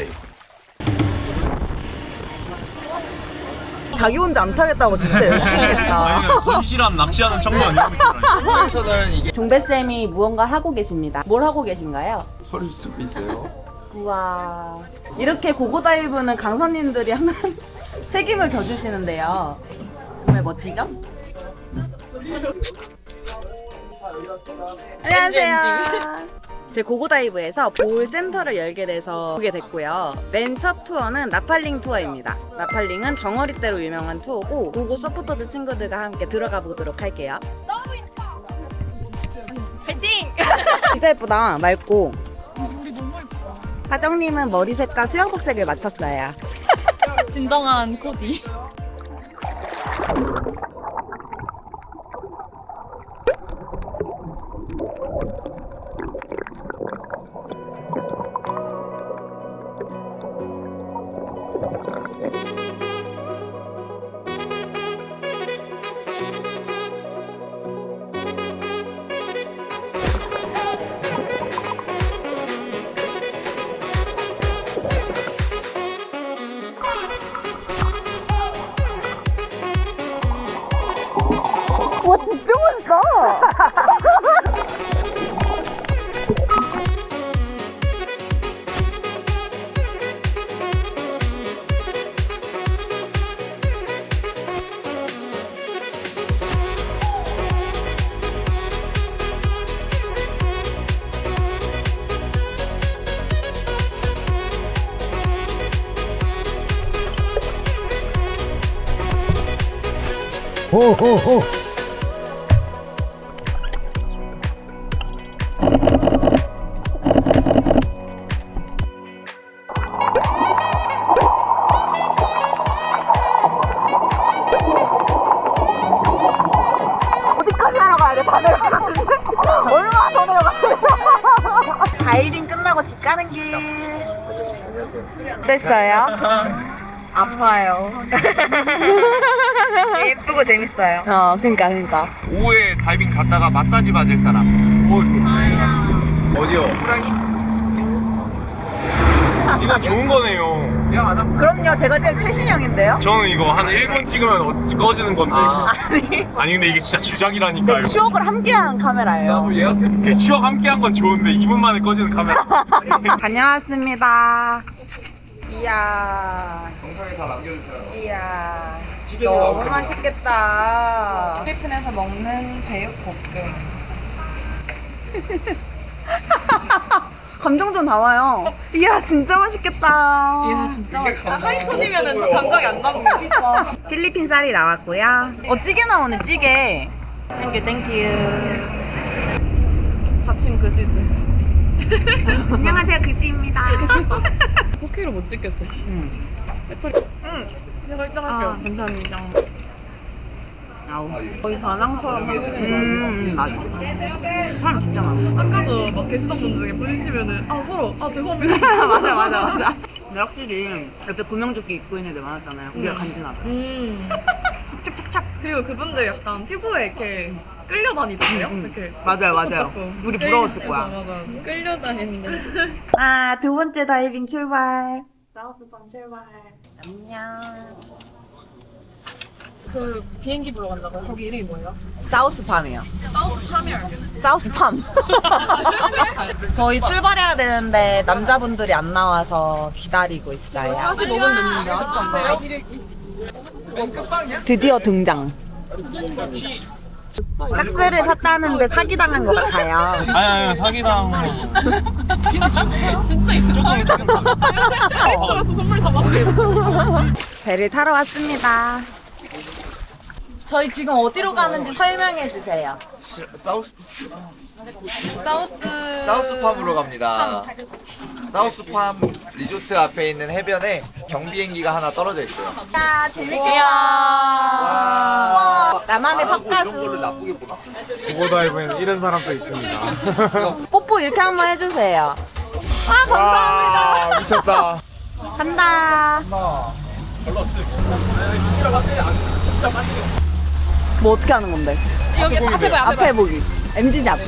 안녕 자기 혼자 안 타겠다고 진짜 열심히 했다. 건실한 낚시하는 청년 이런 느낌이라니까. 종배쌤이 무언가 하고 계십니다. 뭘 하고 계신가요? 서류 쓰고 있어요. 우와. 이렇게 고고다이브는 강사님들이 항상 책임을 져주시는데요. 정말 멋지죠? 안녕하세요. 제 고고다이브에서 볼 센터를 열게 돼서 오게 됐고요. 맨 첫 투어는 나팔링 투어입니다. 나팔링은 정어리대로 유명한 투어고 고고 서포터즈 친구들과 함께 들어가 보도록 할게요. 파이팅! 진짜 예쁘다. 맑고. 하정님은 머리색과 수영복색을 맞췄어요. 진정한 코디. 어디까지 하러 가야 돼? 다 내려가는데? 얼마나 더 내려가야 돼? 다이빙 끝나고 집 가는 길. 됐어요? 아파요. 예쁘고 재밌어요. 어, 그니까, 그니까. 오후에 다이빙 갔다가 마사지 받을 사람. 어디요? 호랑이? 이건 좋은 거네요. 야 맞아. 그럼요, 제가 제일 최신형인데요? 저는 이거 한 1분 찍으면 어- 꺼지는 건데. 아. 아니, 아니 근데 이게 진짜 주작이라니까요. 네, 추억을 함께한 카메라예요. 나도 예약해. 이렇게 추억 함께 한 건 좋은데 2분 만에 꺼지는 카메라. 다녀왔습니다. 이야, 영상에 다 남겨주세요. 이야. 너무 맛있겠다. 필리핀에서 먹는 제육볶음. 감정 좀 나와요. 이야, 진짜 맛있겠다. 이야, 진짜 이게 감정. 톤이면은 저 감정이 안 나옵니다. 필리핀 쌀이 나왔고요. 어, 찌개 나오네, 찌개. 땡큐, 땡큐. 자칭 그지들. 안녕하세요, 그지입니다. 포케로 못 찍겠어. 응. 제가 이따 아, 감사합니다. 아우. 거의 다낭처럼 음, 맞아. 사람 진짜 많아. 아까도 막 계시던 분 중에 부딪히면은 아 서로 아 죄송합니다. 맞아, 맞아, 맞아. 근데 확실히 옆에 구명조끼 입고 있는 애들 많았잖아요. 우리가 간지나다. 음. 착착착. 그리고 그분들 약간 튜브에 이렇게 끌려다니던데요? 음, 음. 이렇게. 맞아요, 맞아요. 자꾸. 우리 부러웠을 거야. 맞아. 끌려다니는데. 아, 두 번째 다이빙 출발. 사우스팜 출발. 안녕. 그 비행기 보러 간다고 거기 이름이 뭐예요? 사우스팜이요. 사우스 파미얼. 사우스팜. 저희 출발해야 되는데 남자분들이 안 나와서 기다리고 있어요. 45분 됐는데 아직도 안 와요? 드디어 등장. 삭스를 샀다는데 사기당한 것 같아요. 아니 아니 사기당. 진짜 있다. 크리스마스 선물 다. 배를 타러 왔습니다. 저희 지금 어디로 가는지 설명해 주세요. 사우스 사우스 사우스팜으로 갑니다. 사우스팜 리조트 앞에 있는 해변에 경비행기가 하나 떨어져 있어요. 야 재밌겠다. 와 나만의 아, 뭐 이런 나쁘게 보나? 사람도 있습니다. 뽀뽀 이렇게 한번 해주세요. 아 감사합니다. 와 미쳤다. 간다. 뭐 어떻게 하는 건데? 여기 앞에 봐 앞에 앞에 보기. MG 잡.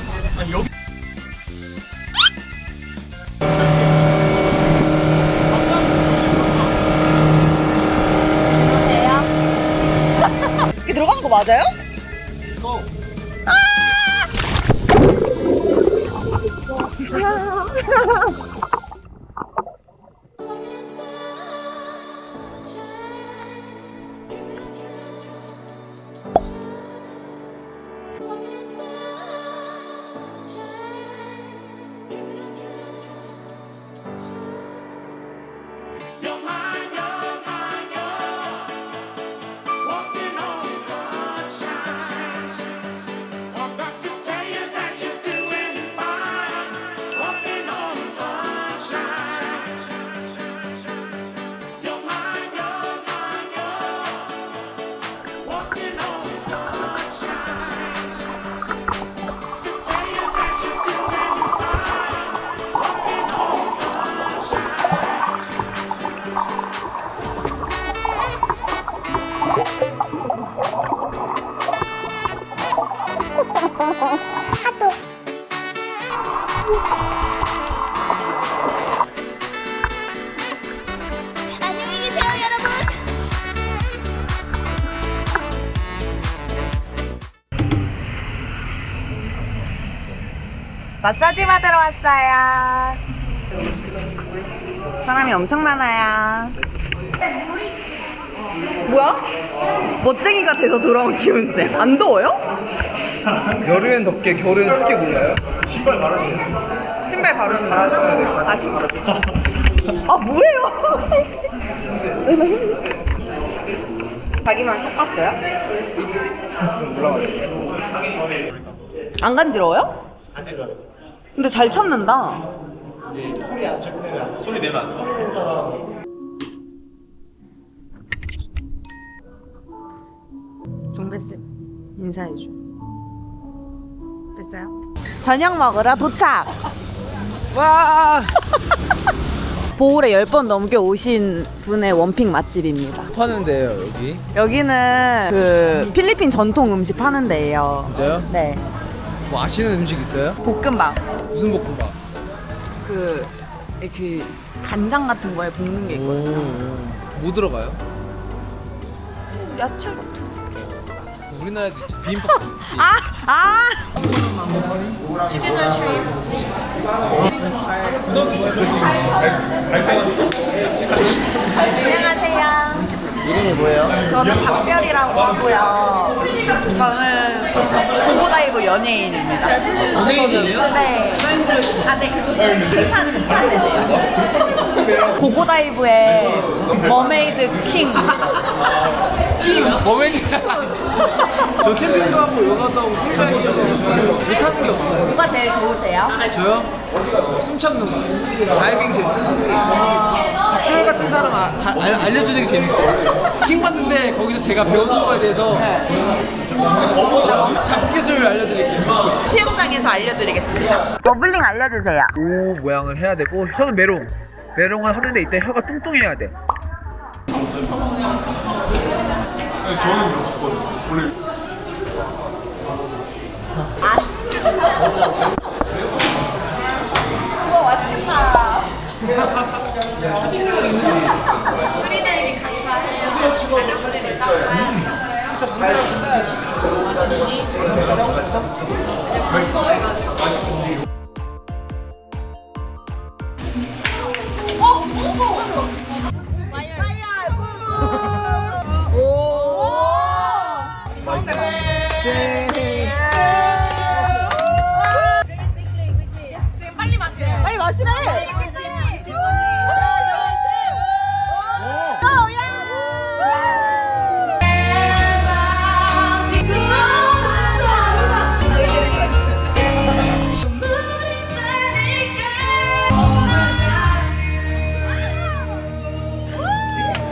이게 들어가는 거 맞아 안녕히 계세요, 여러분. 마사지 받으러 왔어요. 사람이 엄청 많아요. 뭐야? 멋쟁이가 돼서 돌아온 기훈쌤. 안 더워요? 여름엔 덥게 겨울엔 춥게 몰라요? 신발 바르신다 다시 아, 뭐예요? 자기만 섞었어요? 안 간지러워요? 근데 잘 참는다. 소리 내면 안 써. 종배쌤 인사해줘. 됐어요? 저녁 먹으러 도착. 와. 보울에 10번 넘게 오신 분의 원픽 맛집입니다. 파는데요 여기 여기는 그 필리핀 전통 음식 파는 데예요. 진짜요? 네. 뭐 아시는 음식 있어요? 볶음밥. 무슨 볶음밥? 그 이렇게 간장 같은 거에 볶는 게 오, 있거든요. 뭐 들어가요? 야채 같은. 우리나라에도 있죠 비빔밥 아! 아! 안녕하세요. 이름이 뭐예요? 저는 박별이라고 하고요. 저는 고고다이브 연예인입니다. 연예인이에요? 네. 아, 네. 등판, 등판 되세요. 고고다이브의 머메이드 킹. 킹. 머맨이 저 캠핑도 하고 요가도 하고 프리다이빙도 하고 못하는 게 없어요 뭐가 제일 좋으세요? 저요? 숨 참는 거 다이빙 재밌어요 형 같은 사람 아, 다 알, 알려주는 게 재밌어요 킹 받는데 거기서 제가 배우는 거에 대해서 잡기술 알려드릴게요 수영장에서 알려드리겠습니다. 버블링 알려주세요. 오 모양을 해야 되고 혀는 메롱 메롱을 하는데 이때 혀가 뚱뚱해야 돼 저는 무조건 원래 우와, 맛있겠다. 프리다이빙 강사하려고 자격증을 따고